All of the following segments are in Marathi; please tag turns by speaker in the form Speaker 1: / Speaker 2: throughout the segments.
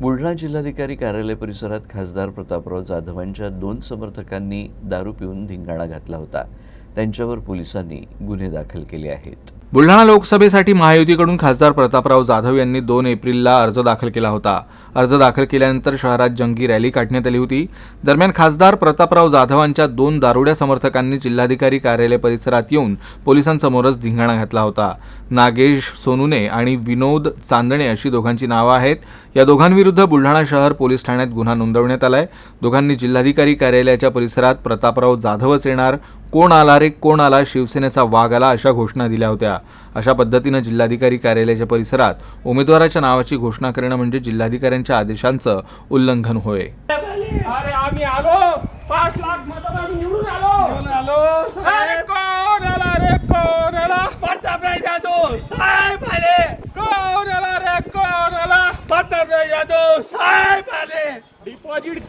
Speaker 1: बुलढाणा जिल्हाधिकारी कार्यालय परिसरात खासदार प्रतापराव जाधवांच्या दोन समर्थकांनी दारू पिऊन धिंगाणा घातला होता. त्यांच्यावर पोलिसांनी गुन्हे दाखल केले आहेत.
Speaker 2: बुलढाणा लोकसभेसाठी महायुतीकडून खासदार प्रतापराव जाधव यांनी दोन एप्रिलला अर्ज दाखल केला होता. अर्ज दाखल केल्यानंतर शहरात जंगी रॅली काढण्यात आली होती. दरम्यान खासदार प्रतापराव जाधवांच्या दोन दारुड्या समर्थकांनी जिल्हाधिकारी कार्यालय परिसरात येऊन पोलिसांसमोरच धिंगाणा घातला होता. नागेश सोनुने आणि विनोद चांदणे अशी दोघांची नावं आहेत. या दोघांविरुद्ध बुलढाणा शहर पोलीस ठाण्यात गुन्हा नोंदवण्यात आलाय. दोघांनी जिल्हाधिकारी कार्यालयाच्या परिसरात प्रतापराव जाधवच येणार कोण आला रे कोण आला? शिवसेनेचा वाघ आला अशा घोषणा दिल्या होत्या. अशा पद्धतीनं जिल्हाधिकारी कार्यालयाच्या परिसरात उमेदवाराच्या नावाची घोषणा करणं म्हणजे जिल्हाधिकाऱ्यांच्या आदेशांचं उल्लंघन होय.
Speaker 3: अरे आम्ही आलो. पाच लाख मतदार निवडून आलो.
Speaker 4: आलो.
Speaker 3: अरे
Speaker 4: साहेब
Speaker 3: कोण आला रे कोण आला?
Speaker 4: प्रतापराव जाधव साहेब आले.
Speaker 3: कोण आला रे कोण आला?
Speaker 4: प्रतापराव जाधव साहेब आले.
Speaker 3: डिपॉझिट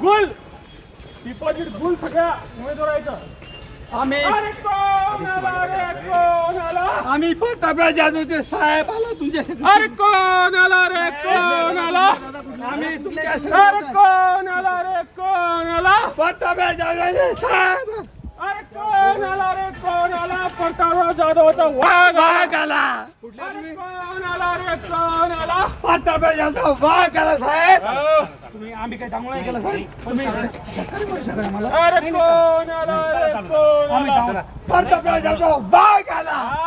Speaker 3: गुल. डिपॉझिट गुल सगळ्या उमेदवाराचं
Speaker 4: आम्ही आम्ही प्रतापराव जाधवचे साहेब आला तुमच्यासाठी
Speaker 3: अरे कोण आला रे? कोण आला?
Speaker 4: आम्ही तुमच्या
Speaker 3: अरे कोण आला रे? कोण आला?
Speaker 4: प्रतापराव जाधवचे साहेब.
Speaker 3: अरे कोण आला रे? कोण आला? प्रतापराव जाधवचा वाघ.
Speaker 4: वाघ आला.
Speaker 3: अरे कोण आला रे? कोण आला?
Speaker 4: प्रतापराव जाधव वाघ आला साहेब.
Speaker 3: हो.
Speaker 4: तुम्ही आम्ही काही नाही केलं साहेब. तुम्ही सरकारी बोलू शकाल मला.
Speaker 3: अरे कोण आला रे कोण
Speaker 4: आम्ही चांगलं- प्रतापराव जाधव वाघ आला
Speaker 3: हा.